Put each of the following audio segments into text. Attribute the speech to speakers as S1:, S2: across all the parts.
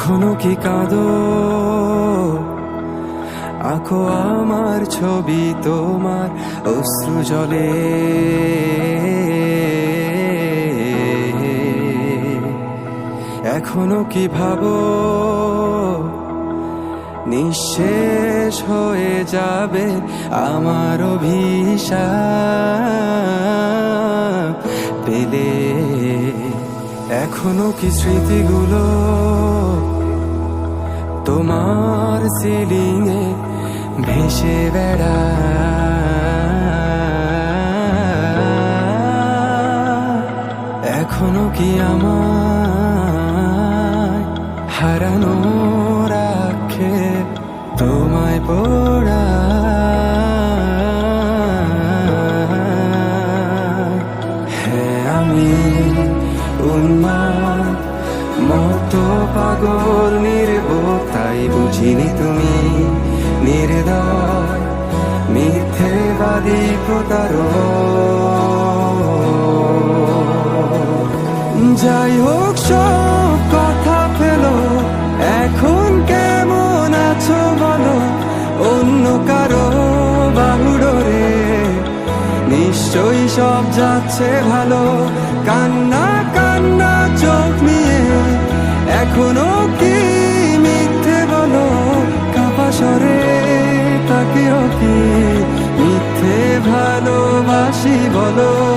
S1: এখনও কি কাঁদো? আঁকো আমার ছবি তোমার অশ্রু জলে। এখনও কি ভাবো? নিঃশেষ হয়ে যাবে আমার অভিশাপ পেলে। এখনও কি স্মৃতিগুলো সিলিংয়ে ভেসে বেড়া। এখনও কি আমার হারানো রাখে তোমায় পড়া? হ্যাঁ আমি উন্মাদ মতো পাগল, নির্বোধ, তাই বুঝিনি তুমি। নির্দয়, মিথ্যেবাদী প্রতার যাই হোক, সব কথা ফেলো। এখন কেমন আছো বলো? অন্য কারও বাহুডোরে। নিশ্চয়ই সব যাচ্ছে ভালো। কান্না কান্না ভালোবাসি বলো।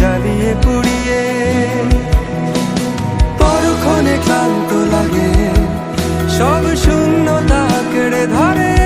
S1: জ্বালিয়ে পুড়িয়ে পরক্ষণে ক্লান্ত লাগে। সব শূন্যতা কেড়ে ধরে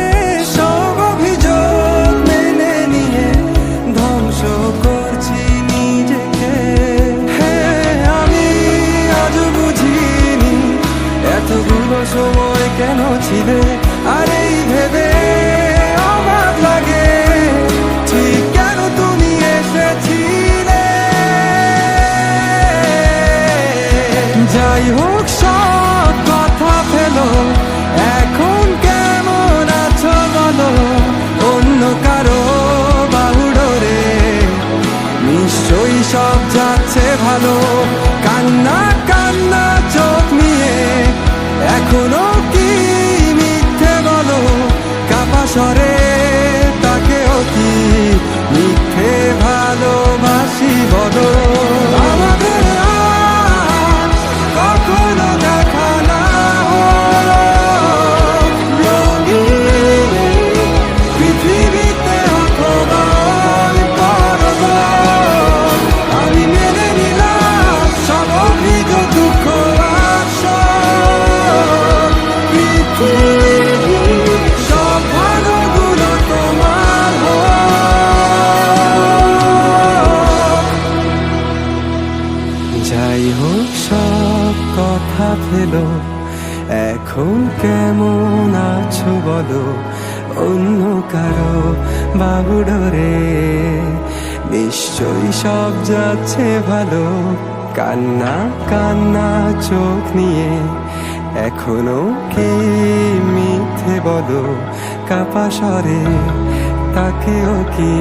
S1: যাই হোক কথা ফেলো এখন কেমন আছো বলো? অন্য কারও বাবুডরে। নিশ্চয়ই সব যাচ্ছে ভালো। কান্না কান্না, চোখ নিয়ে। এখনও কি মিথ্যে বলো? কাপাসরে তাকেও কি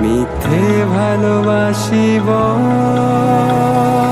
S1: মিথ্যে ভালোবাসি বলো?